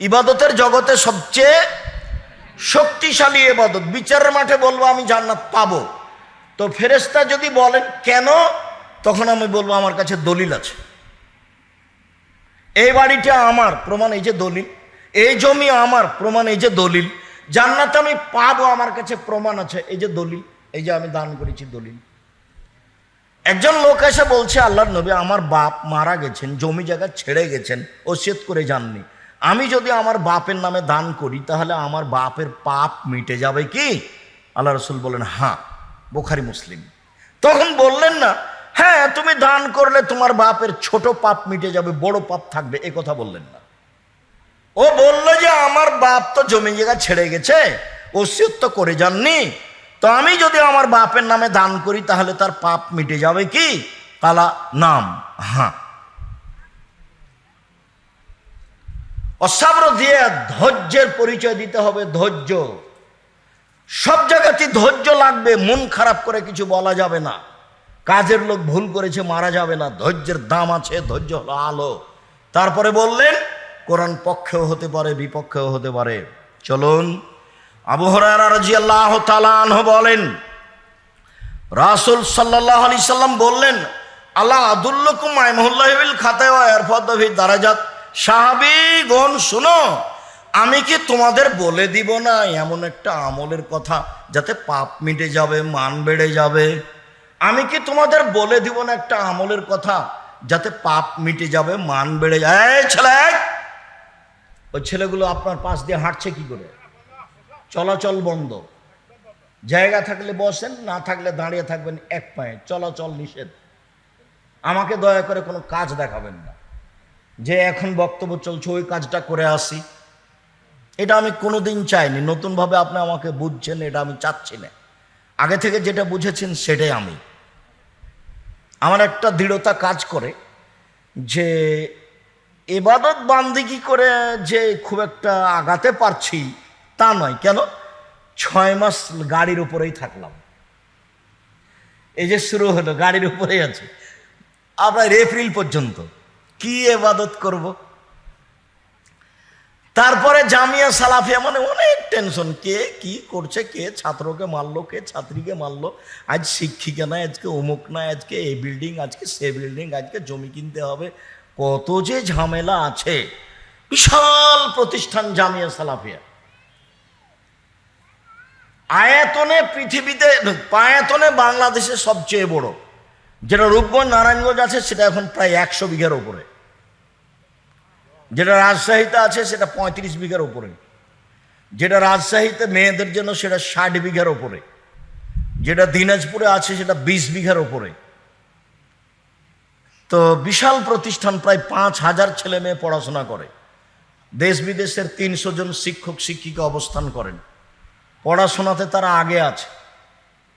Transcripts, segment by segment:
ইবাদতের জগতে সবচেয়ে শক্তিশালী এবাদত বিচারের মাঠে বলব, আমি জান্নাত পাবো। তো ফেরেস্তা যদি বলেন কেন, তখন আমি বলব, আমার কাছে দলিল আছে। এই বাড়িটা আমার, প্রমাণ এই যে দলিল। এই জমি আমার, প্রমাণ এই যে দলিল। জান্নাত আমি পাবো, আমার কাছে প্রমাণ আছে, এই যে দলিল। এই যে আমি দান করেছি, দলিল। একজন লোক এসে বলছে, আল্লাহর নবী আমার বাপ মারা গেছেন, জমি জায়গা ছেড়ে গেছেন, ওসিয়ত করে যাননি। আমি যদি আমার বাপের নামে দান করি, তাহলে আমার বাপের পাপ মিটে যাবে কি? আল্লাহ রসুল বলেন হ্যাঁ বোখারি, মুসলিম। তখন বললেন না হ্যাঁ তুমি দান করলে তোমার বাপের ছোট পাপ মিটে যাবে, বড় পাপ থাকবে। এ কথা বললেন না। ও বলল যে, আমার বাপ তো জমি জায়গা ছেড়ে গেছে, ওসিয়ত তো করে যাননি। তো আমি যদি আমার বাপের নামে দান করি, তাহলে তার পাপ মিটে যাবে কি? কালা, নাম হ্যাঁ। অসাব্র দিয়ে ধৈর্যের পরিচয় দিতে হবে, ধৈর্য। সব জায়গাতে ধৈর্য লাগবে, মন খারাপ করে কিছু বলা যাবে না। কাজের লোক ভুল করেছে, মারা যাবে না। ধৈর্যের দাম আছে, ধৈর্য হলো আলো। তারপরে বললেন, কোরআন পক্ষেও হতে পারে, বিপক্ষেও হতে পারে। চলুন, আবু হরারা রাদিয়াল্লাহু তাআলা আনহু বলেন, রাসূল সাল্লাল্লাহু আলাইহি সাল্লাম বললেন আল্লাহ আদুল্লকুম আইমহুল্লাহিল খাতায় ইরফাদহি দারাজাত? সাহাবীগণ শুনো, আমি কি তোমাদের বলে দিব না এমন একটা আমলের কথা যাতে পাপ মিটে যাবে, মান বেড়ে যাবে? আমি কি তোমাদের বলে দিব না একটা আমলের কথা যাতে পাপ মিটে যাবে, মান বেড়ে যায় ছেলে! ওই ছেলেগুলো আপনার পাশ দিয়ে হাঁটছে কি করে? চলাচল বন্ধ। জায়গা থাকলে বসেন, না থাকলে দাঁড়িয়ে থাকবেন এক পায়ে। চলাচল নিষেধ। আমাকে দয়া করে কোনো কাজ দেখাবেন না। যে এখন বক্তব্য চলছে, ওই কাজটা করে আসি। এটা আমি কোনোদিন চাইনি। নতুনভাবে আপনি আমাকে বুঝছেন, এটা আমি চাচ্ছি না। আগে থেকে যেটা বুঝেছেন, সেটাই আমি। আমার একটা দৃঢ়তা কাজ করে যে, এবাদত বান্দিগি করে যে খুব একটা আগাতে পারছি, তা নয়। কেন? ছয় মাস গাড়ির উপরেই থাকলাম। এই যে শুরু হলো, গাড়ির উপরেই আছে। আপনার এপ্রিল পর্যন্ত। কি এবাদত করব? তারপরে জামিয়া সালাফিয়া মানে অনেক টেনশন কে কি করছে, কে ছাত্রকে মারলো, কে ছাত্রীকে মারলো? আজ শিক্ষিকা নাই, আজকে অমুক নাই, আজকে এই বিল্ডিং আজকে সে বিল্ডিং আজকে জমি কিনতে হবে। কত যে ঝামেলা আছে। বিশাল প্রতিষ্ঠান জামিয়া সালাফিয়া। আয়তনে পৃথিবীতে পায়াতনে বাংলাদেশে সবচেয়ে বড়। যেটা রূপগঞ্জ, নারায়ণগঞ্জ আছে, সেটা এখন প্রায় একশো বিঘার ওপরে যেটা রাজশাহীতে আছে, সেটা পঁয়ত্রিশ বিঘার ওপরে। যেটা রাজশাহীতে মেয়েদের জন্য, সেটা ষাট বিঘার ওপরে। যেটা দিনাজপুরে আছে, সেটা বিশ বিঘার ওপরে। তো বিশাল প্রতিষ্ঠান, প্রায় পাঁচ হাজার ছেলে মেয়ে পড়াশোনা করে। দেশ বিদেশের তিনশো জন শিক্ষক, শিক্ষিকা অবস্থান করেন। পড়াশোনাতে তারা আগে আছে।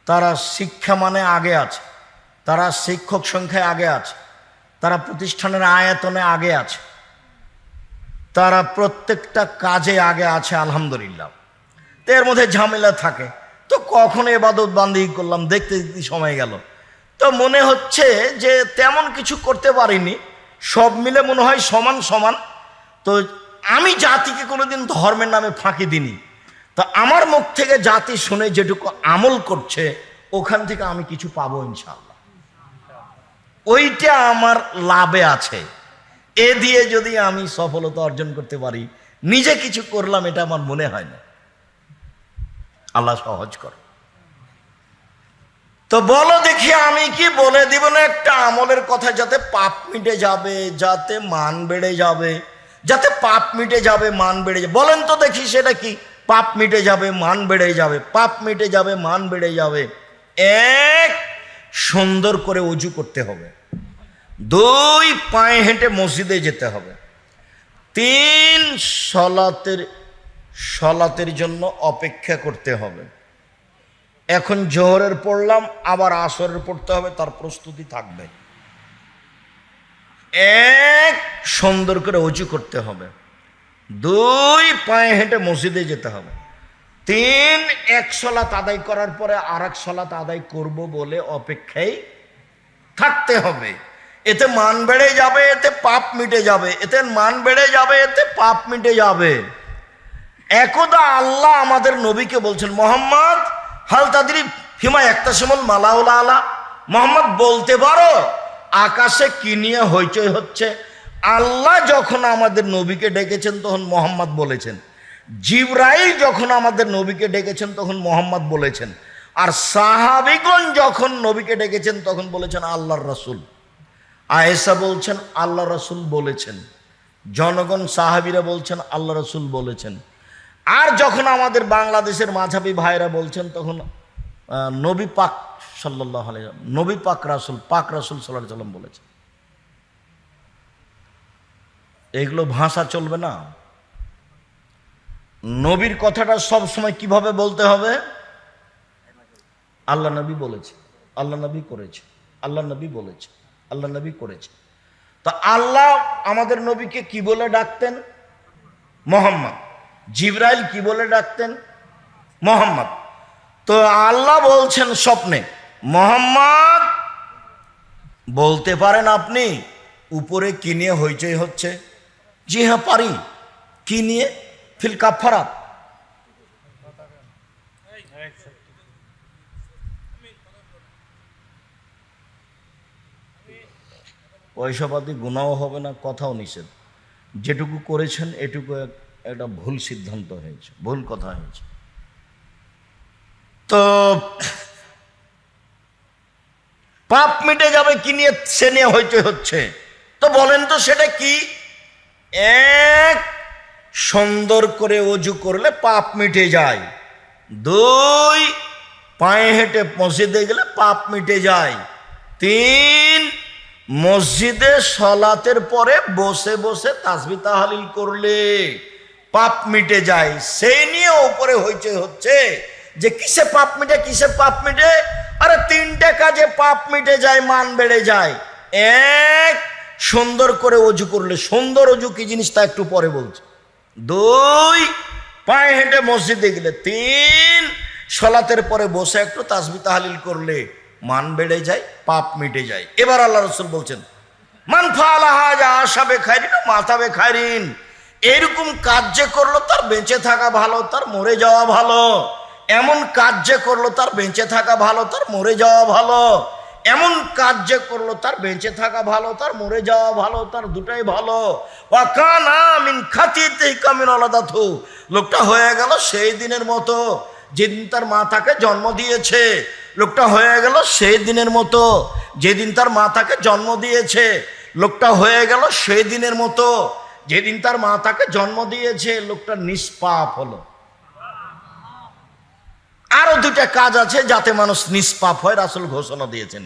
তারা শিক্ষা মানে আগে আছে। তারা শিক্ষক সংখ্যায় আগে আছে। তারা প্রতিষ্ঠানের আয়তনে আগে আছে। তারা প্রত্যেকটা কাজে আগে আছে, আলহামদুলিল্লাহ। এর মধ্যে ঝামেলা থাকে। তো কখন এবাদত বান্দি করলাম, দেখতে দেখতে সময় গেল। তো মনে হচ্ছে যে তেমন কিছু করতে পারিনি, সব মিলে মনে হয় সমান সমান। তো আমি জাতিকে কোনোদিন ধর্মের নামে ফাঁকি দিনি তো আমার মুখ থেকে জাতি শুনে যেটুকু আমল করছে, ওখান থেকে আমি কিছু পাবো ইনশাল্লাহ ওইটা আমার লাভে আছে। এ দিয়ে যদি আমি সফলতা অর্জন করতে পারি, নিজে কিছু করলাম, এটা আমার মনে হয় না। আল্লাহ সহজ কর। তো বলো দেখি আমি কি বলে দিব না একটা আমলের কথা, যাতে পাপ মিটে যাবে, যাতে মান বেড়ে যাবে, যাতে পাপ মিটে যাবে, মান বেড়ে যাবে। বলেন তো দেখি সেটা কি? পাপ মিটে যাবে, মান বেড়ে যাবে, পাপ মিটে যাবে, মান বেড়ে যাবে। এক, সুন্দর করে অজু করতে হবে। দুই পায়ে হেঁটে মসজিদে যেতে হবে। তিন সলাতের সলাতের জন্য অপেক্ষা করতে হবে। এখন জোহরের পড়লাম, আবার আসরের পড়তে হবে, তার প্রস্তুতি থাকবে। এক, সুন্দর করে উঁচু করতে হবে। দুই, পায়ে হেঁটে মসজিদে যেতে হবে। তিন, এক সলাত আদায় করার পরে আর এক সলাত আদায় করব বলে অপেক্ষায় থাকতে হবে। এতে মান বেড়ে যাবে, এতে পাপ মিটে যাবে। এতে মান বেড়ে যাবে, এতে পাপ মিটে যাবে। একদা আল্লাহ আমাদের নবীকে বলছেন, মোহাম্মদ, হাল তাদের হিমা একটা সমল মালাউলা আলা। মোহাম্মদ, বলতে পারো, আকাশে কি নিয়ে হইচই হচ্ছে? আল্লাহ যখন আমাদের নবীকে ডেকেছেন, তখন মোহাম্মদ বলেছেন। জিব্রাইল যখন আমাদের নবীকে ডেকেছেন, তখন মোহাম্মদ বলেছেন। আর সাহাবিগণ যখন নবীকে ডেকেছেন, তখন বলেছেন, আল্লাহর রসুল। আয়েসা বলছেন, আল্লাহ রসুল বলেছেন। জনগণ, সাহাবিরা বলছেন, আল্লাহ রসুল বলেছেন। আর যখন আমাদের বাংলাদেশের মাঝাবি ভাইরা বলছেন, তখন নবী পাক সাল্লাহ নবী পাক রাসুল পাক রাসুল সাল্লাহ সাল্লাম বলেছেন। এগুলো ভাষা চলবে না। নবীর কথাটা সব সময় কীভাবে বলতে হবে? আল্লাহ নবী বলেছে। আল্লাহ নবী করেছে। আল্লাহ নবী বলেছে। আল্লাহ নবী করেছে তো আল্লাহ আমাদের নবীকে কি বলে ডাকতেন? মোহাম্মদ। জিব্রাইল কি বলে ডাকতেন? মোহাম্মদ। তো আল্লাহ বলছেন স্বপ্নে, মোহাম্মদ, বলতে পারেন আপনি, উপরে কি নিয়ে হইচই হচ্ছে? জি হ্যাঁ পারি। কি নিয়ে? ফিল কাফারাত পয়সাপাতি গুণাও হবে না, কথাও নিষেধ। যেটুকু করেছেন, এটুকু একটা ভুল সিদ্ধান্ত হয়েছে, ভুল কথা হয়েছে। তো পাপ মিটে যাবে, কি নিয়ে সে নিয়ে হইতে হচ্ছে? তো বলেন তো সেটা কি? এক, সুন্দর করে অজু করলে পাপ মিটে যায়। দুই, পায়ে হেঁটে মসজিদে গেলে পাপ মিটে যায়। তিন মসজিদে সলাতের পরে বসে বসে তাসবি তাহালিল করলে পাপ মিটে যায়। সেই নিয়ে উপরে হইচই হচ্ছে যে কিসে পাপ মিটে, কিসে পাপ মিটে? আরে তিনটে কাজে পাপ মিটে যায়, মান বেড়ে যায়। এক, সুন্দর করে অজু করলে। সুন্দর অজু কি জিনিস তা একটু পরে বলছে। দুই, পায়ে হেঁটে মসজিদে গেলে। তিন, সলাতের পরে বসে একটু তাসবি তাহালিল করলে। মান বেড়ে যায়, পাপ মিটে যায়। এবার আল্লাহ রসুল বলছেন, মান ফালাহাজ আশাবে খাইরিন মাথাবে খাইরিন। এরকম কাজ যে করল তার বেঁচে থাকা ভালো, তার মরে যাওয়া ভালো। এমন কাজ যে করল তার বেঁচে থাকা ভালো, তার মরে যাওয়া ভালো। এমন কাজ যে করল তার বেঁচে থাকা ভালো, তার মরে যাওয়া ভালো, তার দুটাই ভালো। ওয়াকানা মিন খাতিতে কামিন আলাদা থু লোকটা হয়ে গেল সেই দিনের মতো। যেদিন তার মা তাকে জন্ম দিয়েছে, লোকটা হয়ে গেল সেই দিনের মতো। যেদিন তার মা তাকে জন্ম দিয়েছে, লোকটা হয়ে গেল সেই দিনের মতো। যেদিন তার মা তাকে জন্ম দিয়েছে, লোকটা নিষ্পাপ হলো। আরও দুটা কাজ আছে যাতে মানুষ নিষ্পাপ হয়, রাসুল ঘোষণা দিয়েছেন।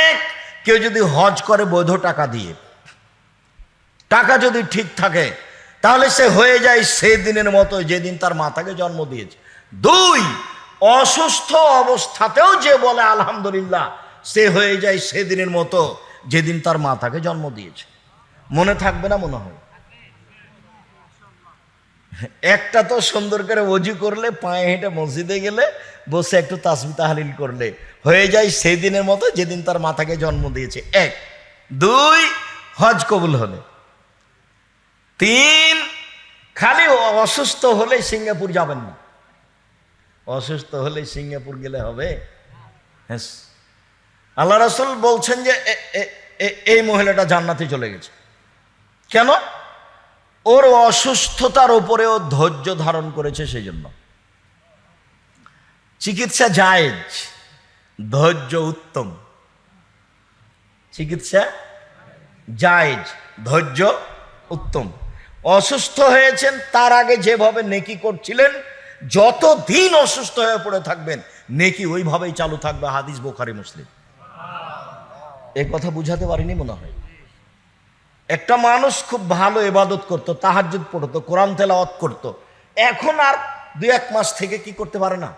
এক, কেউ যদি হজ করে বৈধ টাকা দিয়ে, টাকা যদি ঠিক থাকে, তাহলে সে হয়ে যায় সেই দিনের মতো, যেদিন তার মাতাকে জন্ম দিয়েছে। দুই, অসুস্থ অবস্থাতেও যে বলে, আলহামদুলিল্লাহ সে হয়ে যায় সেদিনের মতো যেদিন তার মাতাকে জন্ম দিয়েছে। মনে থাকবে না মনে হয়? একটা তো সুন্দর করে অজু করলে, পায়ে হেঁটে মসজিদে গেলে, বসে একটু তাসমি তাহালিল করলে, হয়ে যায় সেই দিনের মতো যেদিন তার মাথাকে জন্ম দিয়েছে। এক, দুই, হজ কবুল হলে। তিন, খালি অসুস্থ হলে সিঙ্গাপুর যাবেন না। অসুস্থ হলে সিঙ্গাপুর গেলে হবে? হ্যাঁ। আল্লাহ রাসুল বলছেন যে এই মহিলাটা জান্নাতে চলে গেছে। কেন? ওর অসুস্থতার উপরেও ধৈর্য ধারণ করেছে সেই জন্য চিকিৎসা জায়েজ, ধৈর্য উত্তম। চিকিৎসা জায়েজ, ধৈর্য উত্তম। অসুস্থ হয়েছেন, তার আগে যেভাবে নেকি করছিলেন যত দিন অসুস্থ হয়ে পড়ে থাকবেন, নেকি ওইভাবেই চালু থাকবে হাদিস বোখারি, মুসলিম। এ কথা বুঝাতে পারিনি মনে হয়। একটা মানুষ খুব ভালো এবাদত করতো, তাহাজ্জুদ পড়তো, কোরআন তেলাওয়াত করতো। এখন আর দুই এক মাস থেকে কি করতে পারে না?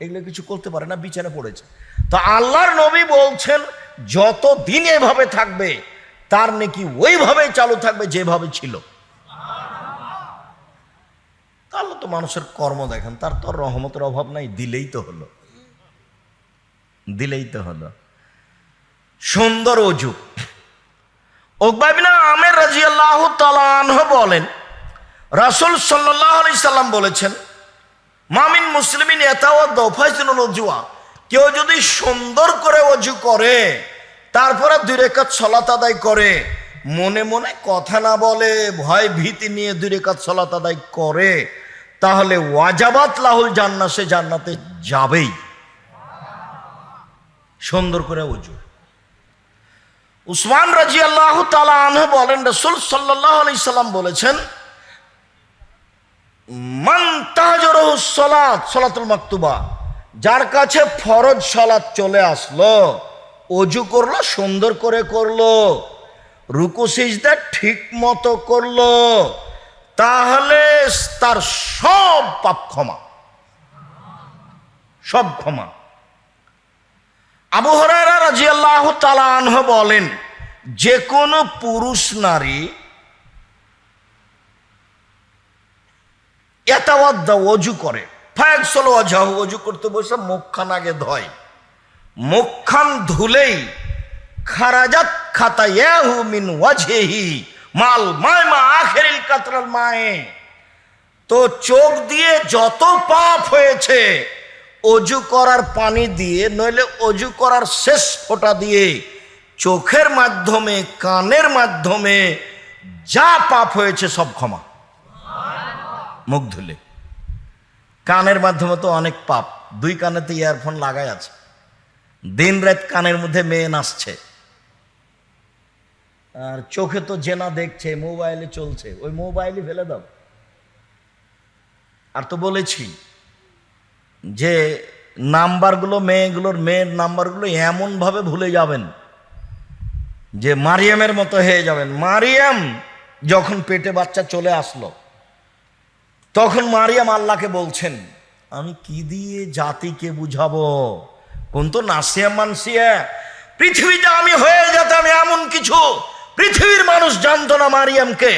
এগুলো কিছু করতে পারে না, বিছানে পড়েছে। তো আল্লাহর নবী বলছেন যত দিন এভাবে থাকবে, তার নাকি ওইভাবেই চালু থাকবে যেভাবে ছিল। তাহলে তো মানুষের কর্ম দেখেন, তার তো রহমতের অভাব নাই, দিলেই তো হলো। দিলেই তো হলো। সুন্দর অজু। ওকবাবিনা আমের রাজি আল্লাহ তালাহ বলেন, রাসুল সাল্লাহ আলি সাল্লাম বলেছেন মামিন মুসলিমিন এতাওয়া কেউ যদি সুন্দর করে অজু করে, তারপরে দুই রেখাত সলাত আদায় করে, মনে মনে কথা না বলে ভয় ভীতি নিয়ে দুই রেখাত সলাত আদায় করে তাহলে ওয়াজাবাত লাহুল জান্না সে জান্নাতে যাবেই। সুন্দর করে অজু উসমান রাজি আল্লাহ তালাহ বলেন, রসুল সাল্লাহ আলি সাল্লাম বলেছেন, মান তাহাজরহ সলাত, সলাতুল মাকতুবা, যার কাছে ফরজ সলাৎ চলে আসলো অজু করল, সুন্দর করে করল, রুকু সিজদা ঠিক মতো করল, তাহলে তার সব পাপ ক্ষমা। সব ক্ষমা। আবু রাজি আল্লাহ বলেন, যে কোনো পুরুষ নারী এতাওয়াদ্দা অজু করে। ফায়াক সলো অজাহ অজু করতে বসে মুখখান আগে ধয়। মুখখান ধুলেই খারাজাত খাতা ইয়াহু মিন ওয়াজহেহি, মাল মায় মা আখেরিল কাতরাল মায়ে। তো চোখ দিয়ে যত পাপ হয়েছে, অজু করার পানি দিয়ে, নইলে অজু করার শেষ ফোঁটা দিয়ে, চোখের মাধ্যমে, কানের মাধ্যমে যা পাপ হয়েছে সব ক্ষমা। মুখ ধুলে। কানের মাধ্যমে তো অনেক পাপ, দুই কানেতে ইয়ারফোন লাগাই আছে। দিন রাত কানের মধ্যে মেয়ে নাচছে। আর চোখে তো জেনা দেখছে, মোবাইলে চলছে, ওই মোবাইলই ফেলে দাও। আর তো বলেছি যে নাম্বারগুলো মেয়েগুলোর মেয়ের নাম্বারগুলো এমনভাবে ভুলে যাবেন যে মারিয়ামের মতো হয়ে যাবেন। মারিয়াম যখন পেটে বাচ্চা চলে আসলো, তখন মারিয়াম আল্লাহকে বলছেন, আমি কি দিয়ে জাতিকে বুঝাবো? কোন তো নাসিয়া মানসিয়া? পৃথিবীতে আমি হয়ে যেতাম এমন কিছু। পৃথিবীর মানুষ জানতো না মারিয়ামকে।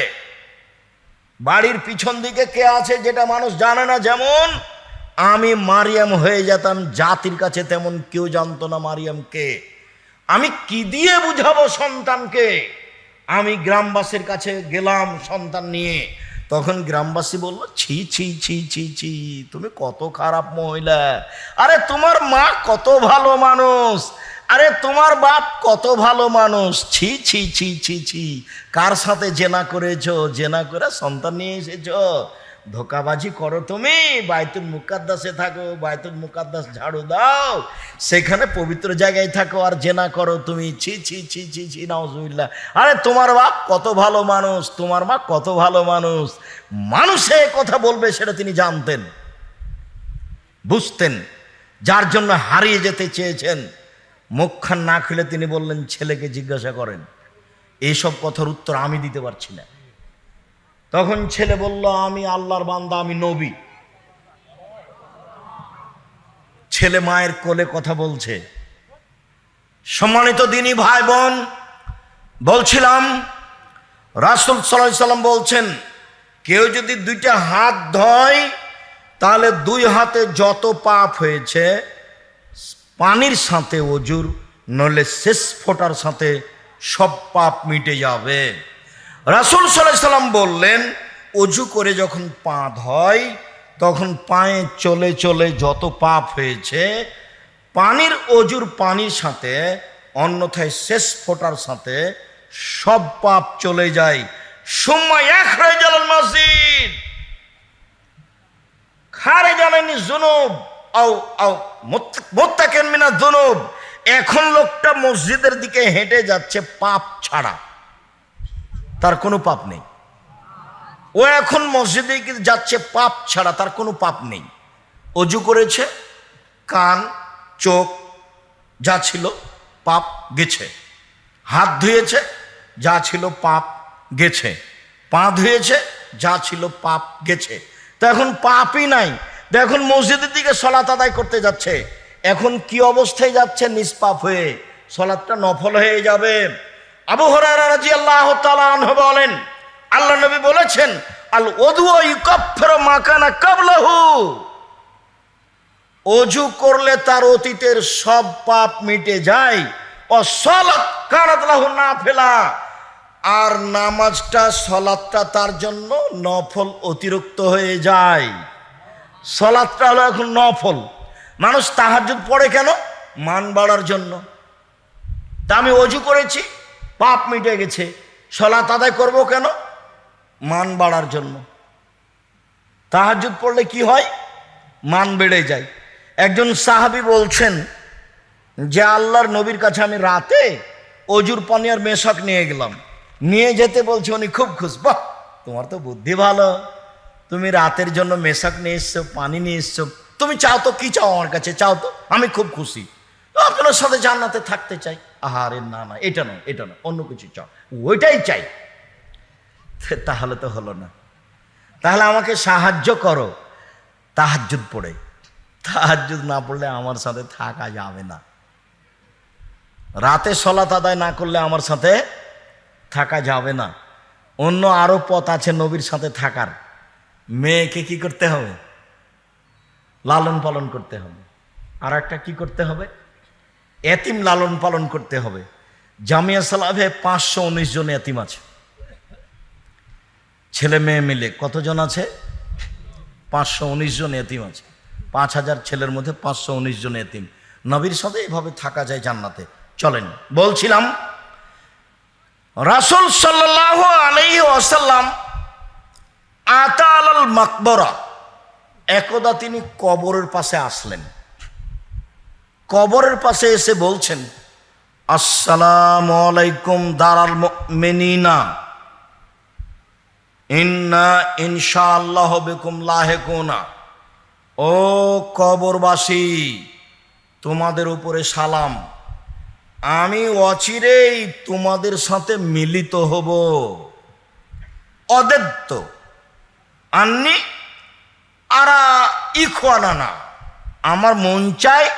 বাড়ির পিছন দিকে কে আছে যেটা মানুষ জানে না? যেমন আমি মারিয়াম হয়ে যেতাম, জাতির কাছে তেমন কেউ জানতো না মারিয়ামকে আমি কি দিয়ে বুঝাবো সন্তানকে? আমি গ্রামবাসীর কাছে গেলাম সন্তান নিয়ে। তখন গ্রামবাসী বলল, ছি ছি ছি ছি ছি, তুমি কত খারাপ মহিলা। আরে তোমার মা কত ভালো মানুষ। আরে তোমার বাপ কত ভালো মানুষ। ছি ছি ছি ছি ছি। কার সাথে জেনা করেছ? জেনা করে সন্তান নিয়ে এসেছ। ধোকাবাজি করো তুমি। বাইতুল মুকাদ্দাসে থাকো বাইতুল মুকাদ্দাস ঝাড়ু দাও। সেখানে পবিত্র জায়গায় থাকো আর জেনা করো তুমি। ছি ছি ছি ছি ছি, নাউজুবিল্লাহ। আরে তোমার বাপ কত ভালো মানুষ, তোমার মা কত ভালো মানুষ। মানুষে কথা বলবে সেটা তিনি জানতেন, বুঝতেন, যার জন্য হারিয়ে যেতে চেয়েছেন। মুখখান না খুলে তিনি বললেন, ছেলেকে জিজ্ঞাসা করেন এইসব কথার উত্তর আমি দিতে পারছি না। তখন ছেলে বলল, আমি আল্লাহর বান্দা, আমি নবী। ছেলে মায়ের কোলে কথা বলছে। সম্মানিত দিনই ভাই বোন বলছিলাম, রাসুল সাল্লাম বলছেন, কেউ যদি দুইটা হাত ধয়, তাহলে দুই হাতে যত পাপ হয়েছে পানির সাথে অজুর নলে শেষ ফোটার সাথে সব পাপ মিটে যাবে। রাসুল সাল্লাহ সাল্লাম বললেন, অজু করে যখন পা ধয় তখন পায়ে চলে চলে যত পাপ হয়েছে, পানির অজুর পানির সাথে, অন্যথায় শেষ ফোটার সাথে সব পাপ চলে যায়। সময় এক হয়ে গেল মসজিদ। খারে জানেনি জুনুব আও আও এখন লোকটা মসজিদের দিকে হেঁটে যাচ্ছে পাপ ছাড়া। তার কোনো পাপ নেই। ও এখন মসজিদে যাচ্ছে পাপ ছাড়া, তার কোনো পাপ নেই। অজু করেছে, কান, চোখ, যা ছিল পাপ গেছে। হাত ধুয়েছে, যা ছিল পাপ গেছে। পা ধুয়েছে, যা ছিল পাপ গেছে। তো এখন পাপই নাই। এখন মসজিদের দিকে সলাত আদায় করতে যাচ্ছে। এখন কি অবস্থায় যাচ্ছে? নিষ্পাপ হয়ে সলাদটা নফল হয়ে যাবে। আবু হরারা আল্লাহ বলেন, আল্লাহ নবী বলেছেন, আল মাকানা কাবলাহু অজু করলে তার অতীতের সব পাপ মিটে যায়। ও সলত কারাতলাহু না ফেলা আর নামাজটা সলাদটা তার জন্য নফল অতিরিক্ত হয়ে যায়। সলাদটা হলো এখন নফল। মানুষ তাহাজুদ পড়ে কেন? মান বাড়ার জন্য। তা আমি অজু করেছি, পাপ মিটে গেছে। সলাত আদায় করব কেন? মান বাড়ার জন্য। তাহাজুদ পড়লে কি হয়? মান বেড়ে যায়। একজন সাহাবি বলছেন যে, আল্লাহর নবীর কাছে আমি রাতে অজুর পানি মেশক নিয়ে গেলাম। নিয়ে যেতে বলছে, উনি খুব খুশ। বাহ, তোমার তো বুদ্ধি ভালো। তুমি রাতের জন্য মেশাক নিয়ে এসছো, পানি নিয়ে এসছো। তুমি চাও তো, কি চাও আমার কাছে? চাও তো? আমি খুব খুশি। আপনার সাথে জান্নাতে থাকতে চাই। আহারে, না না, এটা নয় এটা নয়, অন্য কিছু চাও। ওইটাই চাই। তাহলে তো হলো না। তাহলে আমাকে সাহায্য করো। তাহাজ্জুদ পড়ে। তাহাজ্জুদ না পড়লে আমার সাথে থাকা যাবে না। রাতে সলাত আদায় না করলে আমার সাথে থাকা যাবে না। অন্য আরও পথ আছে নবীর সাথে থাকার। মেয়েকে কি করতে হবে? লালন পালন করতে হবে। আর একটা কি করতে হবে? এতিম লালন পালন করতে হবে। জামিয়া সালাভে পাঁচশো উনিশ জন এতিম আছে। ছেলে মেয়ে মিলে কতজন আছে? পাঁচশো উনিশ জন এতিম আছে। পাঁচ হাজার ছেলের মধ্যে পাঁচশো উনিশ জন এতিম। নবীর সাথে এভাবে থাকা যায় জান্নাতে। চলেন, বলছিলাম, রাসুল সাল্লাহ আলাইহি আসাল্লাম আতা আলাল মাকবরা। একদা তিনি কবরের পাশে আসলেন। কবরের পাশে এসে বলছেন, আসসালাম আলাইকুম দারাল মেনিনা ইন্না ইনশাআল্লাহ বেকুম লাহেকুনা। ও কবরবাসী, তোমাদের উপরে সালাম। আমি অচিরেই তোমাদের সাথে মিলিত হব। অদেত্ত আননি, আরা না আমার মন চায়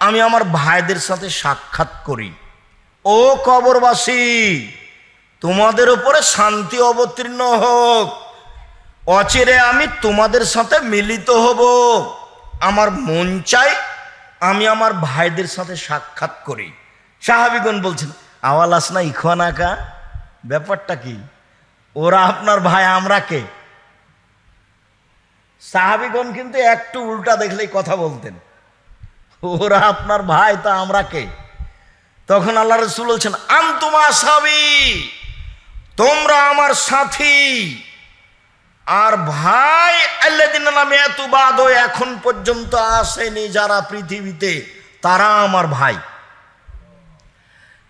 আমি আমার ভাইদের সাথে সাক্ষাৎ করি। ও কবরবাসী, তোমাদের উপরে শান্তি অবতীর্ণ হোক। অচিরে আমি তোমাদের সাথে মিলিত হব। আমার মন চাই আমি আমার ভাইদের সাথে সাক্ষাৎ করি। সাহাবিগণ বলছেন, আওয়াল আসনা ইখানাকা ব্যাপারটা কি? ওরা আপনার ভাই, আমরা কে? সাহাবিগণ কিন্তু একটু উল্টা দেখলেই কথা বলতেন। ওরা আপনার ভাই, তা আমরা কে? তখন আল্লাহ রসুল বলছেন, আন্তুমা সাবি, তোমরা আমার সাথী। আর ভাই আল্লাদিন এখন পর্যন্ত আসেনি যারা পৃথিবীতে, তারা আমার ভাই।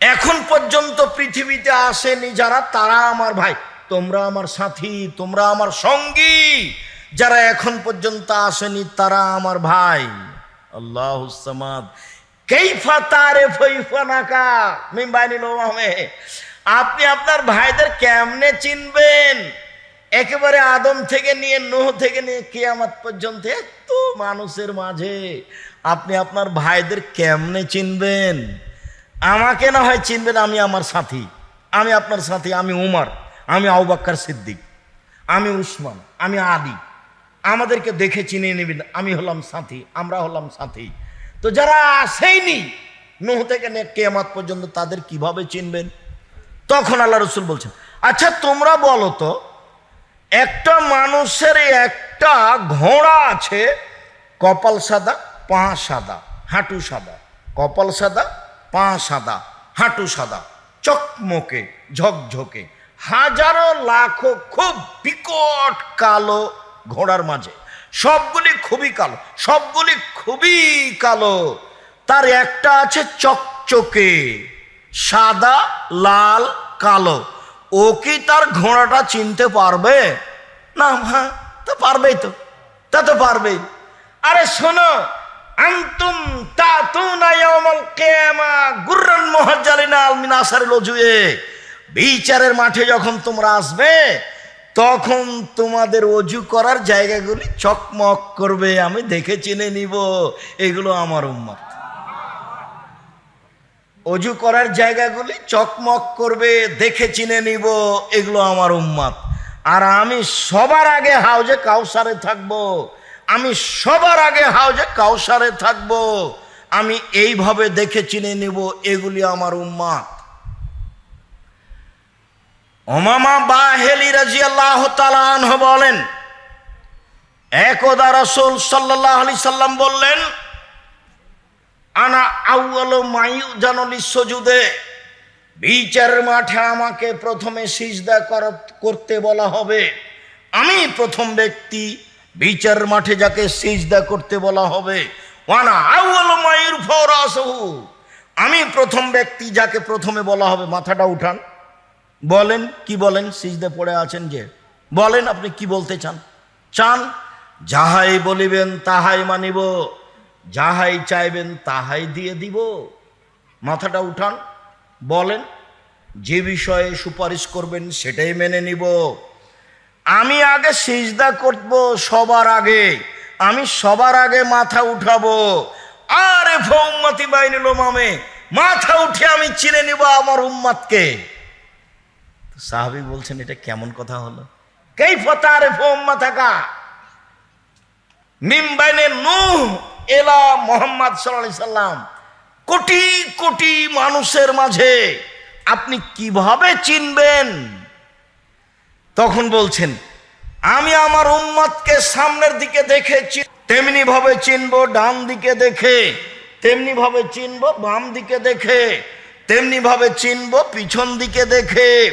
এখন পর্যন্ত পৃথিবীতে আসেনি যারা, তারা আমার ভাই। তোমরা আমার সাথী, তোমরা আমার সঙ্গী। যারা এখন পর্যন্ত আসেনি তারা আমার ভাই। আল্লাহ সামাদ। কেইফা তারে আপনি আপনার ভাইদের কেমনে চিনবেন? একেবারে আদম থেকে নিয়ে, নোহ থেকে নিয়ে কেয়ামত পর্যন্ত এত মানুষের মাঝে। আপনি আপনার ভাইদের কেমনে চিনবেন? আমাকে না হয় চিনবেন আমি আমার সাথী। আমি আপনার সাথী, আমি উমার, আমি আউবাক্কার সিদ্দিক, আমি উসমান, আমি আদি আমাদেরকে দেখে চিনে নেবেন, আমি হলাম সাথী, আমরা হলাম সাথী। তো যারা আসেইনি, নোহ থেকে কেয়ামত পর্যন্ত তাদের কীভাবে চিনবেন? তখন আল্লাহ রসুল বলছেন আচ্ছা তোমরা বলো তো, একটা মানুষের একটা ঘোড়া আছে, কপাল সাদা, পা সাদা, হাঁটু সাদা, কপাল সাদা, পা সাদা, হাঁটু সাদা, চকমকে, ঝকঝকে, হাজারো লাখো খুব বিকট কালো ঘোড়ার মাঝে। সবগুলি খুবই কালো, সবগুলি খুবই কালো। তার একটা আছে চকচকে, সাদা, লাল, কালো। ও কি তার ঘোড়াটা চিনতে পারবে? না হ্যাঁ তো পারবেই তো, তা তো পারবেই। আরে শোনো, আন্তুম তাতুনা ইয়াউমাল কিয়ামা বিচারের মাঠে যখন তোমরা আসবে তখন তোমাদের অজু করার জায়গাগুলি চকমক করবে, আমি দেখে চিনে নিব। এগুলো আমার উম্মত। অজু করার জায়গাগুলি চকমক করবে, দেখে চিনে নিব, এগুলো আমার উম্মাত। আর আমি সবার আগে হাউজে কাউসারে থাকব। আমি সবার আগে হাউজে কাউসারে থাকব। আমি এইভাবে দেখে চিনে নিব, এগুলি আমার উম্মাত। ওমামা বাহেলি রাজি আল্লাহ তালাহ বলেন, একদা রসুল সাল্লাহ আলি সাল্লাম বললেন, আনা আউয়াল মায়ু জানলি সজুদে বিচারের মাঠে আমাকে প্রথমে সিজদা করতে বলা হবে। আমি প্রথম ব্যক্তি বিচারের মাঠে যাকে সিজদা করতে বলা হবে। ওয়ানা আউয়াল মায়ুর ফরাসহু আমি প্রথম ব্যক্তি যাকে প্রথমে বলা হবে। মাথাটা উঠান। বলেন, কি বলেন? সিজদে পড়ে আছেন যে, বলেন আপনি কি বলতে চান? চান, যাহাই বলিবেন তাহাই মানিব, যাহাই চাইবেন তাহাই দিয়ে দিব। মাথাটা উঠান, বলেন, যে বিষয়ে সুপারিশ করবেন সেটাই মেনে নিব। আমি আগে সিজদা করব সবার আগে, আমি সবার আগে মাথা উঠাবো। আরে ফৌম্মতি বাইনিল মামে মাথা উঠে আমি চিনে নিব আমার উম্মাদকে। সাহাবি বলছেন, এটা কেমন কথা হলো? কেই ফৌম্মা থাকা মিমবাইনে নূহ এলা মোহাম্মদ সাল্লাম। কোটি কোটি মানুষের মাঝে আপনি কীভাবে চিনবেন? তখন বলছেন, আমি আমার উম্মতকে সামনের দিকে দেখে তেমনি ভাবে চিনবো, ডান দিকে দেখে, তেমনি ভাবে চিনবো, বাম দিকে দেখে, তেমনি ভাবে চিনবো, পিছন দিকে দেখে।